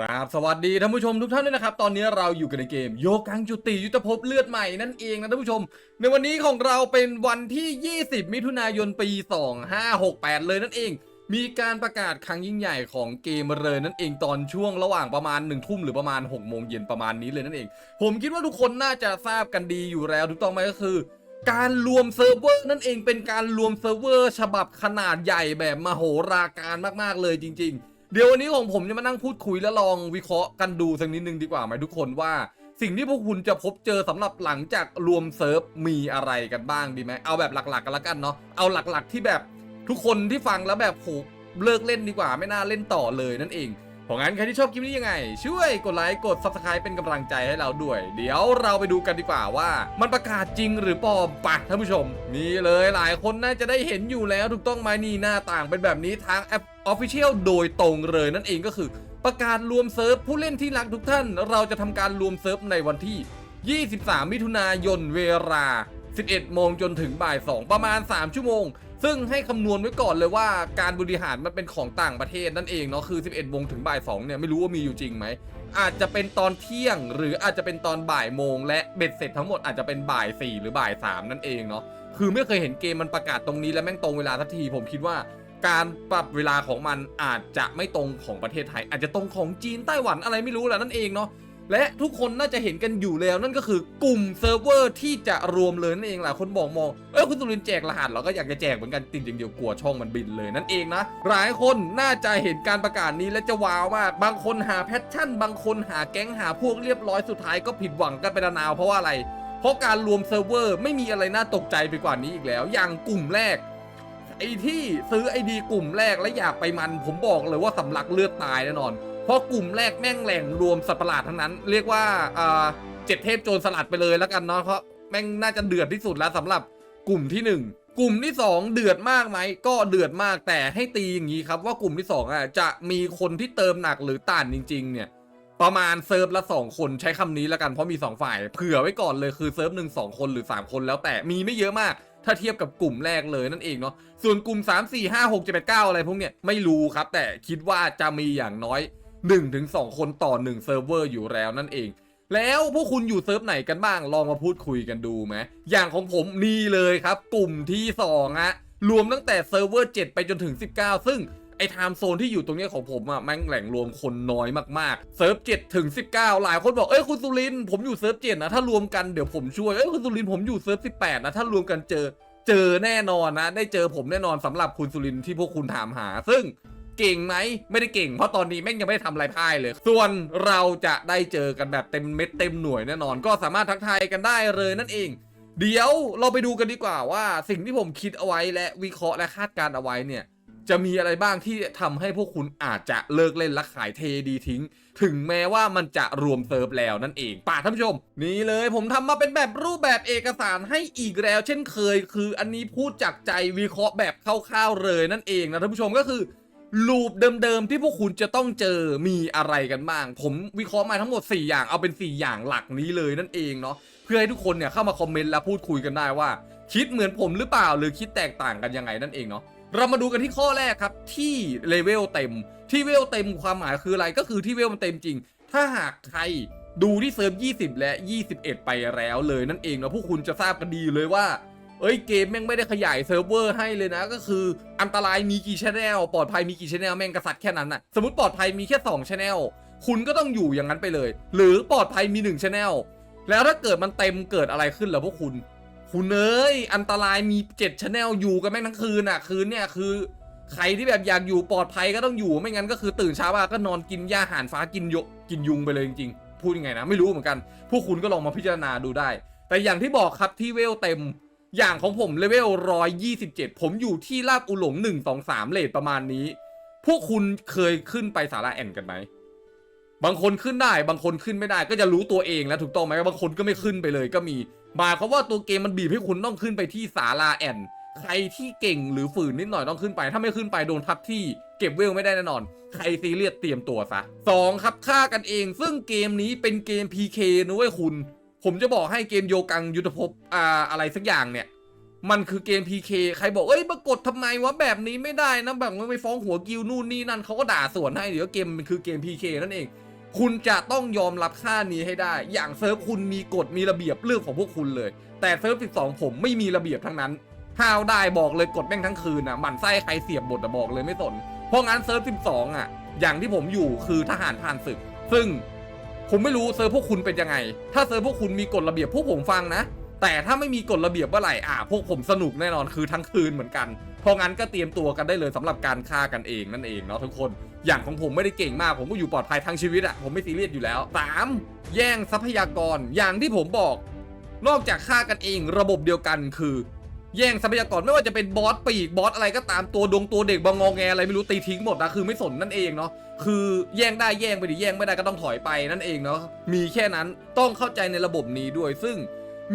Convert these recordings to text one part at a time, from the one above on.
ครับสวัสดีท่านผู้ชมทุกท่านด้วยนะครับ ตอนนี้เราอยู่กันในเกม โยกังจุติยุทธภพเลือดใหม่นั่นเองนะท่านผู้ชม ในวันนี้ของเราเป็นวันที่ 20 มิถุนายนปี 2568 เลยนั่นเอง มีการประกาศครั้งยิ่งใหญ่ของเกมเลยนั่นเองตอนช่วงระหว่างประมาณ 1 ทุ่มหรือประมาณ 6 โมงเย็นประมาณนี้เลยนั่นเอง ผมคิดว่าทุกคนน่าจะทราบกันดีอยู่แล้วถูกต้องไหมก็คือการรวมเซิร์ฟเวอร์นั่นเองเป็นการรวมเซิร์ฟเวอร์ ฉบับขนาดใหญ่แบบมโหราการมากๆเลยจริง ๆ เดี๋ยววันนี้ของผมจะมานั่งพูดคุยและลองวิเคราะห์กันดูสักนิดนึงดีกว่าไหมทุกคนว่า สิ่งที่พวกคุณจะพบเจอสำหรับหลังจากรวมเซิร์ฟมีอะไรกันบ้างดีไหมเอาแบบหลัก ๆ กันละกันเนาะเอาหลักๆ ที่แบบทุกคนที่ฟังแล้วแบบโหเลิกเล่นดีกว่าไม่น่าเล่นต่อเลยนั่นเอง เพราะงั้นใครที่ชอบคลิปนี้ยังไง ช่วยกดไลค์กด subscribe เป็นกำลังใจให้เราด้วย เดี๋ยวเราไปดูกันดีกว่าว่า มันประกาศจริงหรือปลอมปะท่านผู้ชม นี่เลยหลายคนน่าจะได้เห็นอยู่แล้วถูกต้องไหมนี่หน้าต่างเป็นแบบนี้ทางแอป Official โดยตรงเลยนั่นเองก็คือ ประกาศรวมเซิร์ฟผู้เล่นที่รักทุกท่าน เราจะทำการรวมเซิร์ฟในวันที่ 23 มิถุนายนเวลา 11 โมงจนถึงบ่าย 2 ประมาณ 3 ชั่วโมง ซึ่งให้คำนวณไว้ก่อนเลยว่าการบริหารมันเป็นของต่างประเทศนั่นเองเนาะคือ 11โมงถึงบ่าย2เนี่ยไม่รู้ว่ามีอยู่จริงไหมอาจจะเป็นตอนเที่ยง หรืออาจจะเป็นตอนบ่ายโมง และเบ็ดเสร็จทั้งหมดอาจจะเป็นบ่าย4หรือบ่าย3นั่นเองเนาะคือไม่เคยเห็นเกมมันประกาศตรงนี้และแม่งตรงเวลาทันทีผมคิดว่าการปรับเวลาของมันอาจจะไม่ตรงของประเทศไทย อาจจะตรงของจีนไต้หวันอะไรไม่รู้แหละนั่นเองเนาะ และทุกคนน่าจะเห็นกันอยู่แล้วนั่นก็คือกลุ่มเซิร์ฟเวอร์ที่จะรวมเลยนั่นเองหลายคนบอกมองเอ้ยคุณสุรินแจกรหัสเราก็อยากจะแจกเหมือนกันจริงๆเดียวกลัวช่องมันบินเลยนั่นเองนะหลายคนน่าจะเห็นการประกาศนี้และจะว้าวมากบางคนหาแพทชั่น บางคนหาแก๊งหาพวกเรียบร้อยสุดท้ายก็ผิดหวังกันไปนาวเพราะว่าอะไร เพราะการรวมเซิร์ฟเวอร์ไม่มีอะไรน่าตกใจไปกว่านี้อีกแล้ว อย่างกลุ่มแรกไอ้ที่ซื้อไอดีกลุ่มแรกและอยากไปมัน ผมบอกเลยว่าสำลักเลือดตายแน่นอน เพราะกลุ่มแรกแม่งแหล่งรวมสัตว์ประหลาดทั้งนั้น เรียกว่าอ่าเจ็ดเทพโจรสลัดไปเลยแล้วกันเนาะเพราะแม่งน่าจะเดือดที่สุดแล้วสำหรับกลุ่มที่หนึ่งกลุ่มที่สองเดือดมากไหมก็เดือดมากแต่ให้ตีอย่างนี้ครับว่ากลุ่มที่สองอะจะมีคนที่เติมหนักหรือต่านจริง ๆ เนี่ย ประมาณเซิร์ฟละสองคนใช้คำนี้แล้วกันเพราะมีสองฝ่ายเผื่อไว้ก่อนเลยคือเซิร์ฟหนึ่งสองคนหรือ3คนแล้วแต่มีไม่เยอะมาก ถ้าเทียบกับกลุ่มแรกเลยนั่นเองเนาะส่วนกลุ่ม3 4 5 6 7 8 9อะไรพวกเนี้ยไม่รู้ครับ แต่คิดว่าจะมีอย่างน้อย 1-2 คนต่อ 1 เซิร์ฟเวอร์อยู่แล้วนั่นเอง แล้วพวกคุณอยู่เซิร์ฟไหนกันบ้างลองมาพูดคุยกันดูไหมอย่างของผมนี่เลยครับ กลุ่มที่2ฮะรวมตั้งแต่เซิร์ฟเวอร์ 7 ไปจนถึง 19 ซึ่งไอ้ไทม์โซนที่อยู่ตรงนี้ของผมอะแม่งแหล่งรวมคนน้อยมากๆ เซิร์ฟ7ถึง19หลายคนบอก เอ้ยคุณสุรินผมอยู่เซิร์ฟ7นะ ถ้ารวมกันเดี๋ยวผมช่วย เอ้ยคุณสุรินผมอยู่เซิร์ฟ18นะ ถ้ารวมกันเจอ เจอแน่นอนนะ ได้เจอผมแน่นอนสำหรับคุณสุรินที่พวกคุณถามหา ซึ่ง เก่งไหมไม่ได้เก่ง เพราะตอนนี้แม่งยังไม่ได้ทำอะไรพ่ายเลย ส่วนเราจะได้เจอกันแบบเต็มเม็ดเต็มหน่วยแน่นอน ก็สามารถทักทายกันได้เลยนั่นเอง เดี๋ยวเราไปดูกันดีกว่าว่า สิ่งที่ผมคิดเอาไว้และวิเคราะห์และคาดการเอาไว้เนี่ยจะมีอะไรบ้างที่ทำให้พวกคุณอาจจะเลิกเล่นและขายเทดีทิ้ง ถึงแม้ว่ามันจะรวมเซิร์ฟแล้วนั่นเองป่าท่านผู้ชม นี่เลยผมทำมาเป็นแบบรูปแบบเอกสารให้อีกแล้ว เช่นเคย คืออันนี้พูดจากใจวิเคราะห์แบบคร่าวๆเลยนั่นเองนะท่านผู้ชมก็คือ ลูปเดิมๆที่พวกคุณจะต้องเจอมีอะไรกันบ้าง ผมวิเคราะห์มาทั้งหมด 4 อย่างเอาเป็น 4 อย่างหลักนี้เลยนั่นเองเนาะเพื่อให้ทุกคนเนี่ยเข้ามาคอมเมนต์และพูดคุยกันได้ว่า คิดเหมือนผมหรือเปล่าหรือคิดแตกต่างกันยังไงนั่นเองเนาะเรามาดูกันที่ข้อแรกครับที่เลเวลเต็มที่เวลเต็มความหมายคืออะไรก็คือที่เวลมันเต็มจริง ถ้าหากใครดูที่เซิร์ฟ20 และ 21 ไปแล้วเลยนั่นเองเนาะพวกคุณจะทราบกันดีเลยว่า เอ้ยเกมแม่งไม่ได้ขยายเซิร์ฟเวอร์ให้เลยนะ ก็คืออันตรายมีกี่ชแนลปลอดภัยมีกี่ชแนลแม่งกระสัดแค่นั้นน่ะสมมติปลอดภัยมีแค่2ชแนลคุณก็ต้องอยู่อย่างนั้นไปเลย หรือปลอดภัยมี1ชแนลแล้วถ้าเกิดมันเต็มเกิดอะไรขึ้นล่ะพวกคุณ คุณเอ้ยอันตรายมีเจ็ดชแนลอยู่กันแม่งทั้งคืนอะคืนเนี่ยคือใครที่แบบอยากอยู่ปลอดภัยก็ต้องอยู่ไม่งั้นก็คือตื่นเช้ามาก็นอนกินหญ้าหารฟ้ากินยกินยุงไปเลยจริงๆพูดยังไงนะไม่รู้เหมือนกัน พวกคุณก็ลองมาพิจารณาดูได้ แต่อย่างที่บอกครับที่เวลเต็ม อย่างของผมเลเวล127 ผมอยู่ที่ลาบอุหลง 1 2 3 เลทประมาณนี้ พวกคุณเคยขึ้นไปสาราแอนกันไหม บางคนขึ้นได้ บางคนขึ้นไม่ได้ ก็จะรู้ตัวเองแล้วถูกต้องไหมบางคนก็ไม่ขึ้นไปเลยก็มีหมายความว่าตัวเกมมันบีบให้คุณต้องขึ้นไปที่ศาลาแอนใครที่เก่งหรือฝืนนิดหน่อยต้องขึ้นไป ถ้าไม่ขึ้นไปโดนทับที่เก็บเวลไม่ได้แน่นอน ใครซีเรียสเตรียมตัวซะสองครับฆ่ากันเอง ซึ่งเกมนี้เป็นเกม PK นะเว้ยคุณ ผมจะบอกให้เกมโยกังยุทธภพอ่าอะไรสักอย่างเนี่ย มันคือเกม PK ใครบอกเอ้ยมากดทำไมวะแบบนี้ไม่ได้นะแบบมันไปฟ้องหัวกิวนู่นนี่นั่นเขาก็ด่าสวนให้เดี๋ยวเกมมันคือเกม PK นั่นเอง คุณจะต้องยอมรับค่านี้ให้ได้ อย่างเซิร์ฟคุณมีกฎมีระเบียบเรื่องของพวกคุณเลย แต่เซิร์ฟ12 ผมไม่มีระเบียบทั้งนั้นห้าวได้บอกเลยกดแม่งทั้งคืนอะหมั่นไส้ใครเสียบบทอะบอกเลยไม่สนเพราะงั้นเซิร์ฟ12 อะ อย่างที่ผมอยู่คือทหารผ่านศึก ซึ่ง ผมไม่รู้เซิร์ฟพวกคุณเป็นยังไง ถ้าเซิร์ฟพวกคุณมีกฎระเบียบพวกผมฟังนะ แต่ถ้าไม่มีกฎระเบียบเมื่อไหร่อะพวกผมสนุกแน่นอนคือทั้งคืนเหมือนกัน เพราะงั้นก็เตรียมตัวกันได้เลยสำหรับการฆ่ากันเองนั่นเองเนาะทุกคน อย่างของผมไม่ได้เก่งมาก ผมก็อยู่ปลอดภัยทั้งชีวิตอะผมไม่ซีเรียสอยู่แล้ว 3. แย่งทรัพยากรอย่างที่ผมบอก นอกจากฆ่ากันเอง ระบบเดียวกันคือ แย่งทรัพยากรไม่ว่าจะเป็นบอสปีกบอสอะไรก็ตามตัวดวงตัวเด็กบางงอแงอะไรไม่รู้ตีทิ้งหมดนะคือไม่สนนั่นเองเนาะคือแย่งได้แย่งไปดิแย่งไม่ได้ก็ต้องถอยไปนั่นเองเนาะมีแค่นั้นต้องเข้าใจในระบบนี้ด้วยซึ่ง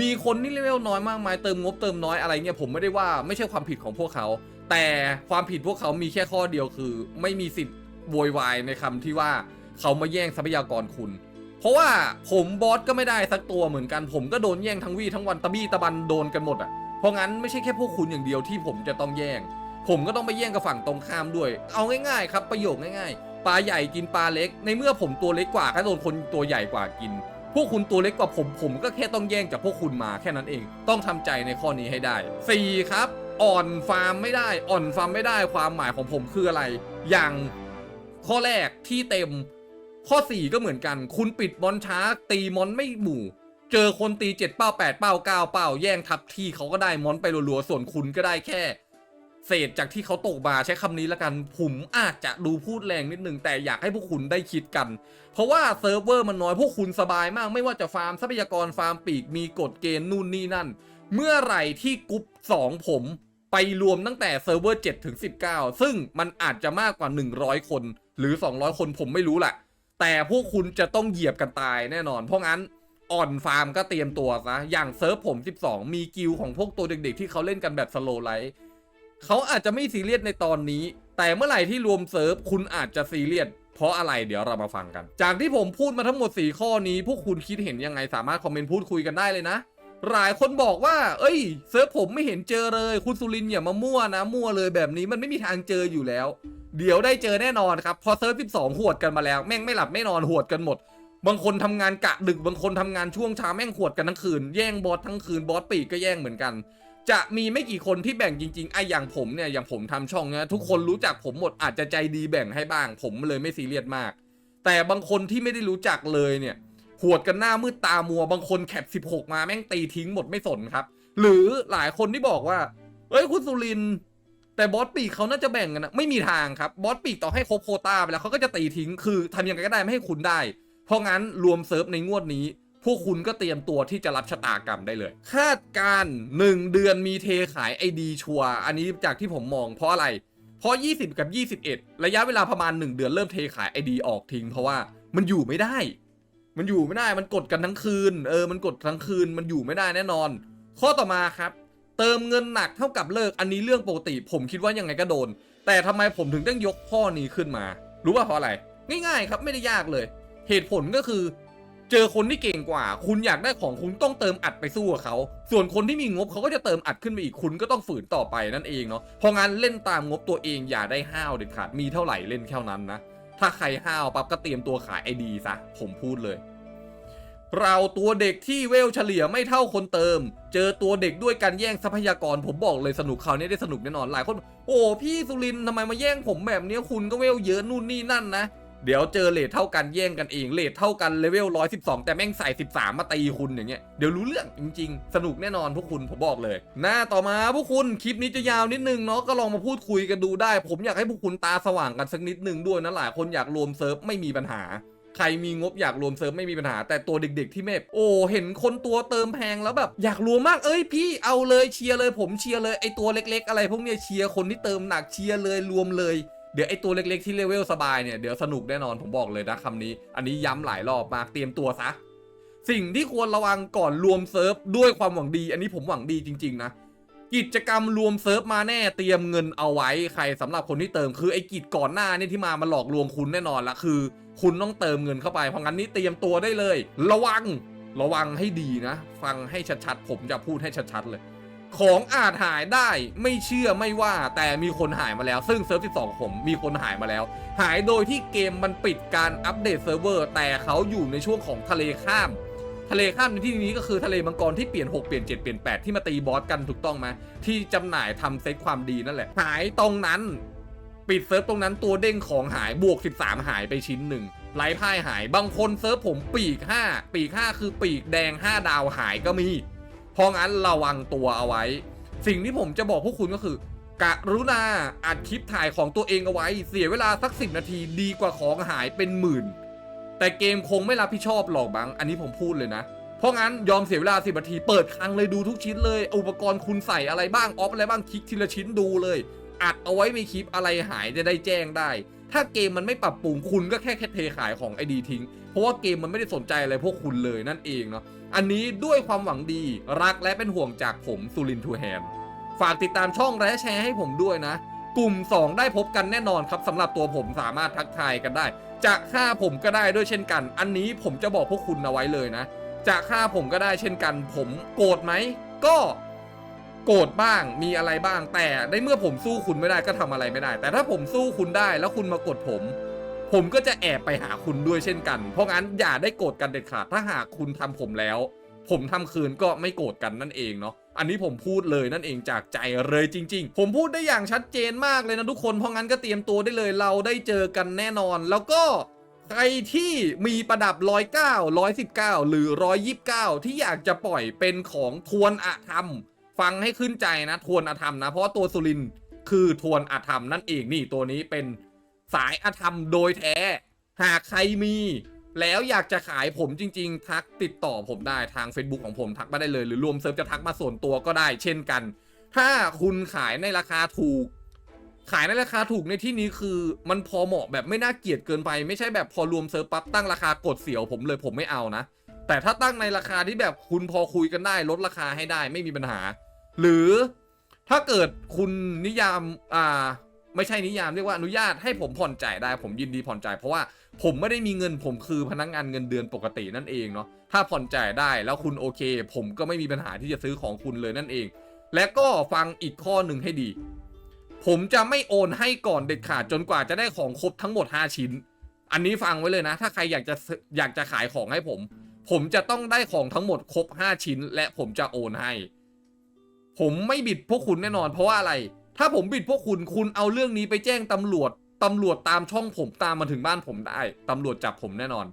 มีคนที่เลเวลน้อยมากมายเติมงบเติมน้อยอะไรเงี้ยผมไม่ได้ว่าไม่ใช่ความผิดของพวกเขา แต่ความผิดพวกเขามีแค่ข้อเดียวคือ ไม่มีสิทธิ์โวยวายในคำที่ว่าเขามาแย่งทรัพยากรคุณ เพราะว่าผมบอสก็ไม่ได้สักตัวเหมือนกัน ผมก็โดนแย่งทั้งวี่ทั้งวันตะบี้ตะบันโดนกันหมดอะ เพราะงั้นไม่ใช่แค่พวกคุณอย่างเดียวที่ผมจะต้องแย่ง ผมก็ต้องไปแย่งกับฝั่งตรงข้ามด้วย เอาง่ายๆ ครับประโยคง่ายๆ ปลาใหญ่กินปลาเล็ก ในเมื่อผมตัวเล็กกว่าก็โดนคนตัวใหญ่กว่ากิน พวกคุณตัวเล็กกว่าผม ผมก็แค่ต้องแย่งจากพวกคุณมาแค่นั้นเอง ต้องทำใจในข้อนี้ให้ได้ 4 ครับ อ่อนฟาร์มไม่ได้ อ่อนฟาร์มไม่ได้ ความหมายของผมคืออะไร อย่างข้อแรกที่เต็ม ข้อ 4 ก็เหมือนกัน คุณปิดมอนช้า ตีมอนไม่หมู่ เจอคนตี7เป้า8เป้า9เป้าแย่งทับที่เขาก็ได้มอนไปรัวๆส่วนคุณก็ได้แค่ เศษจากที่เขาตกมาใช้คำนี้ล้วกัน ผมอาจจะดูพูดแรงนิดนึง แต่อยากให้พวกคุณได้คิดกัน เพราะว่าเซิร์ฟเวอร์มันน้อยพวกคุณสบายมากไม่ว่าจะฟาร์มทรัพยากรฟาร์มปีกมีกฎเกณฑ์นู่นนี่นั่น เมื่อไหร่ที่กรุ๊ป2ผมไปรวมตั้งแต่เซิร์ฟเวอร์7ถึง19 ซึ่งมันอาจจะมากกว่า 100 คน หรือ 200 คนผมไม่รู้แหละ แต่พวกคุณจะต้องเหยียบกันตายแน่นอน เพราะงั้น อ่อนฟาร์มก็เตรียมตัวซะอย่างเซิร์ฟผม 12 มีกิลของพวกตัวเด็กๆ ที่เขาเล่นกันแบบสโลไลท์เขาอาจจะไม่ซีเรียสในตอนนี้ แต่เมื่อไหร่ที่รวมเซิร์ฟคุณอาจจะซีเรียสเพราะอะไรเดี๋ยวเรามาฟังกัน จากที่ผมพูดมาทั้งหมด 4 ข้อนี้ พวกคุณคิดเห็นยังไงสามารถคอมเมนต์พูดคุยกันได้เลยนะ หลายคนบอกว่า เอ้ย เซิร์ฟผมไม่เห็นเจอเลย คุณสุรินอย่ามามั่วนะ มั่วเลยแบบนี้มันไม่มีทางเจออยู่แล้ว เดี๋ยวได้เจอแน่นอนครับพอเซิร์ฟ12หวดกันมาแล้ว แม่งไม่หลับไม่นอนหวดกันหมด บางคนทำงานกะดึกบางคนทำงานช่วงเช้าแม่งหวดกันทั้งคืน แย่งบอสทั้งคืนบอสปีกก็แย่งเหมือนกัน จะมีไม่กี่คนที่แบ่งจริงๆไอ้อย่างผมเนี่ยอย่างผมทำช่องเนี่ยทุกคนรู้จักผมหมดอาจจะใจดีแบ่งให้บ้าง ผมเลยไม่ซีเรียสมาก แต่บางคนที่ไม่ได้รู้จักเลยเนี่ยหวดกันหน้ามืดตามัวบางคนแคป16 มาแม่งตีทิ้งหมดไม่สนครับ หรือหลายคนที่บอกว่าเอ้ยคุณสุรินแต่บอสปีกเขาน่าจะแบ่งกันนะไม่มีทางครับบอสปีกต่อให้ครบโคต้าไปแล้วเขาก็จะตีทิ้งคือทำยังไงก็ได้ไม่ให้คุณได้ เพราะงั้นรวมเซิร์ฟในงวดนี้ พวกคุณก็เตรียมตัวที่จะรับชะตากรรมได้เลย คาดการณ์1เดือนมีเทขายไอดีชัวอันนี้จากที่ผมมองเพราะอะไร เพราะ 20 กับ 21 ระยะเวลาประมาณ 1 เดือนเริ่มเทขายไอดีออกทิ้ง เพราะว่ามันอยู่ไม่ได้ มันอยู่ไม่ได้มันกดกันทั้งคืน เออ มันกดทั้งคืนมันอยู่ไม่ได้แน่นอน ข้อต่อมาครับ เติมเงินหนักเท่ากับเลิกอันนี้เรื่องปกติ ผมคิดว่ายังไงก็โดน แต่ทำไมผมถึงต้องยกข้อนี้ขึ้นมา รู้ป่ะเพราะอะไร ง่ายๆครับไม่ได้ยากเลย เหตุผลก็คือ เจอคนที่เก่งกว่า คุณอยากได้ของคุณต้องเติมอัดไปสู้กับเขา ส่วนคนที่มีงบเขาก็จะเติมอัดขึ้นไปอีกคุณก็ต้องฝืนต่อไปนั่นเองเนาะพรางั้นเล่นตามงบตัวเองอย่าได้ห้าวเด็ดขาดมีเท่าไหร่เล่นแค่นั้นนะถ้าใครห้าวปั๊บก็เตรียมตัวขายไอดีซะผมพูดเลยเราตัวเด็กที่เวลเฉลี่ยไม่เท่าคนเติม เจอตัวเด็กด้วยการแย่งทรัพยากร ผมบอกเลยสนุกคราวนี้ได้สนุกแน่นอนหลายคน โอ้พี่สุรินทำไมมาแย่งผมแบบนี้คุณก็เวลเยอะนู่นนี่นั่นนะ เดี๋ยวเจอเลทเท่ากันแย่งกันเองเลทเท่ากันเลเวล112 แต่แม่งใส่13 มาตีคุณอย่างเงี้ยเดี๋ยวรู้เรื่องจริง ๆ สนุกแน่นอนพวกคุณผมบอกเลย หน้าต่อมาพวกคุณคลิปนี้จะยาวนิดนึงเนาะก็ลองมาพูดคุยกันดูได้ ผมอยากให้พวกคุณตาสว่างกันสักนิดนึงด้วยนะหลายคนอยากรวมเซิร์ฟไม่มีปัญหาใครมีงบอยากรวมเซิร์ฟไม่มีปัญหา แต่ตัวเด็ก ๆ ที่เมฟโอ้เห็นคนตัวเติมแพงแล้วแบบ อยากรวมมากเอ้ยพี่เอาเลยเชียร์เลย ผมเชียร์เลยไอตัวเล็ก ๆ อะไร พวกเนี้ยเชียร์คนที่เติมหนักเชียร์เลยรวมเลย เดี๋ยวไอตัวเล็กๆที่เลเวลสบายเนี่ยเดี๋ยวสนุกแน่นอนผมบอกเลยนะคำนี้ อันนี้ย้ำหลายรอบมากเตรียมตัวซะ สิ่งที่ควรระวังก่อนรวมเซิร์ฟด้วยความหวังดี อันนี้ผมหวังดีจริง ๆ นะกิจกรรมรวมเซิร์ฟมาแน่เตรียมเงินเอาไว้ใครสำหรับคนที่เติมคือไอ้กิจก่อนหน้าเนี่ยที่มามาหลอกลวงคุณแน่นอนละคือ คุณต้องเติมเงินเข้าไปเพราะงั้นนี่เตรียมตัวได้เลย ระวังระวังให้ดีนะ ฟังให้ชัดๆ ผมจะพูดให้ชัดๆเลย ของอาจหายได้ไม่เชื่อไม่ว่าแต่มีคนหายมาแล้ว ซึ่งเซิร์ฟ12 ผมมีคนหายมาแล้ว หายโดยที่เกมมันปิดการอัปเดตเซิร์ฟเวอร์ แต่เขาอยู่ในช่วงของทะเลข้าม ทะเลข้ามในที่นี้ก็คือทะเลมังกรที่เปลี่ยน 6 เปลี่ยน 7 เปลี่ยน 8 ที่มาตีบอสกันถูกต้องไหมที่จำหน่ายทำเซตความดีนั่นแหละ หายตรงนั้น ปิดเซิร์ฟตรงนั้นตัวเด้งของหายบวก 13 หายไปชิ้นหนึ่งไร้พ่ายหายบางคนเซิร์ฟผมปีก 5 ปีก 5 คือปีกแดง 5 ดาวหายก็มี เพราะงั้นระวังตัวเอาไว้ สิ่งที่ผมจะบอกพวกคุณก็คือกรุณาอัดคลิปถ่ายของตัวเองเอาไว้ เสียเวลาสักสินาทีดีกว่าของหายเป็นหมื่น แต่เกมคงไม่รับผิดชอบหรอกบัง อันนี้ผมพูดเลยนะ เพราะงั้นยอมเสียเวลาสิบนาทีเปิดคลังเลยดูทุกชิ้นเลย อุปกรณ์คุณใส่อะไรบ้างออฟอะไรบ้างคลิกทีละชิ้นดูเลย อัดเอาไว้ในคลิปอะไรหายจะได้แจ้งได้ ถ้าเกมมันไม่ปรับปรุงคุณก็แค่แค่เทขายของไอดีทิ้ง เพราะว่าเกมมันไม่ได้สนใจอะไรพวกคุณเลยนั่นเองเนาะ อันนี้ด้วยความหวังดีรักและเป็นห่วงจากผมสุรินทูแฮมฝากติดตามช่องและแชร์ให้ผมด้วยนะ กลุ่ม 2 ได้พบกันแน่นอนครับสำหรับตัวผมสามารถทักทายกันได้ จะฆ่าผมก็ได้ด้วยเช่นกัน อันนี้ผมจะบอกพวกคุณเอาไว้เลยนะ จะฆ่าผมก็ได้เช่นกัน ผมโกรธไหมก็โกรธบ้างมีอะไรบ้างแต่ในเมื่อผมสู้คุณไม่ได้ก็ทำอะไรไม่ได้ แต่ถ้าผมสู้คุณได้แล้วคุณมากดผม ผมก็จะแอบไปหาคุณด้วยเช่นกัน เพราะงั้นอย่าได้โกรธกันเด็ดขาด ถ้าหากคุณทำผมแล้ว ผมทำคืนก็ไม่โกรธกันนั่นเองเนาะ อันนี้ผมพูดเลยนั่นเองจากใจเลยจริง ๆ ผมพูดได้อย่างชัดเจนมากเลยนะทุกคน เพราะงั้นก็เตรียมตัวได้เลย เราได้เจอกันแน่นอน แล้วก็ใครที่มีประดับ 109 119 หรือ 129 ที่อยากจะปล่อยเป็นของทวนอธรรม ฟังให้ขึ้นใจนะทวนอธรรมนะ เพราะตัวสุรินคือทวนอธรรมนั่นเองนี่ตัวนี้เป็น สายอธรรมโดยแท้ หากใครมี แล้วอยากจะขายผมจริง ๆ ทักติดต่อผมได้ทาง Facebook ของผมทักมาได้เลย หรือรวมเซิร์ฟจะทักมาส่วนตัวก็ได้ เช่นกัน ถ้าคุณขายในราคาถูก ขายในราคาถูกในที่นี้คือมันพอเหมาะแบบไม่น่าเกลียดเกินไป ไม่ใช่แบบพอรวมเซิร์ฟปั๊บตั้งราคากดเสียวผมเลยผมไม่เอานะแต่ถ้าตั้งในราคาที่แบบคุณพอคุยกันได้ลดราคาให้ได้ไม่มีปัญหา หรือถ้าเกิดคุณนิยามอ่า ไม่ใช่นิยามเรียกว่าอนุญาตให้ผมผ่อนจ่ายได้ผมยินดีผ่อนจ่ายเพราะว่าผมไม่ได้มีเงินผมคือพนักงานเงินเดือนปกตินั่นเองเนาะถ้าผ่อนจ่ายได้แล้วคุณโอเค ผมก็ไม่มีปัญหาที่จะซื้อของคุณเลยนั่นเอง และก็ฟังอีกข้อหนึ่งให้ดี ผมจะไม่โอนให้ก่อนเด็ดขาดจนกว่าจะได้ของครบทั้งหมด 5 ชิ้น อันนี้ฟังไว้เลยนะ ถ้าใครอยากจะออยากจะขายของให้ผม ผมจะต้องได้ของทั้งหมดครบ 5 ชิ้น และผมจะโอนให้ ผมไม่บิดพวกคุณแน่นอน เพราะว่าอะไร ถ้าผมบิดพวกคุณคุณเอาเรื่องนี้ไปแจ้งตำรวจตำรวจตามช่องผมตามมาถึงบ้านผมได้ตำรวจจับผมแน่นอน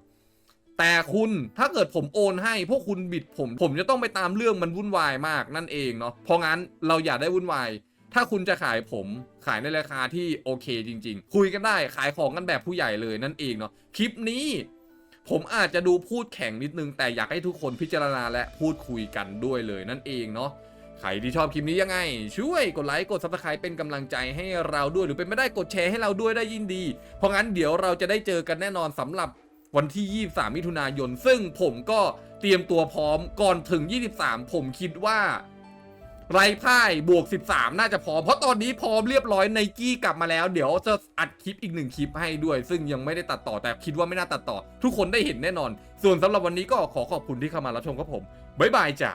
แต่คุณถ้าเกิดผมโอนให้ พวกคุณบิดผม ผมจะต้องไปตามเรื่องมันวุ่นวายมากนั่นเองเนาะเพราะงั้นเราอย่าได้วุ่นวายถ้าคุณจะขายผมขายในราคาที่โอเคจริง ๆ คุยกันได้ขายของกันแบบผู้ใหญ่เลยนั่นเองเนาะคลิปนี้ผมอาจจะดูพูดแข็งนิดนึงแต่อยากให้ทุกคนพิจารณาและพูดคุยกันด้วยเลยนั่นเองเนาะ รที่ชอบคลิปนี้ยังไง ช่วยกดไลค์กด subscribe เป็นกำลังใจให้เราด้วยหรือเป็นไม่ได้กดแชร์ให้เราด้วยได้ยิ่งดี เพราะงั้นเดี๋ยวเราจะได้เจอกันแน่นอนสำหรับวันที่ 23 มิถุนายน ซึ่งผมก็เตรียมตัวพร้อมก่อนถึง 23 ผมคิดว่า ไรพ่ายบวก 13 น่าจะพอเพราะตอนนี้พร้อมเรียบร้อยไนกี้กลับมาแล้ว เดี๋ยวจะอัดคลิปอีกหนึ่งคลิปให้ด้วย ซึ่งยังไม่ได้ตัดต่อแต่คิดว่าไม่น่าตัดต่อ ทุกคนได้เห็นแน่นอน ส่วนสำหรับวันนี้ก็ขอขอบคุณที่เข้ามารับชมครับผม บ๊ายบายจ้ะ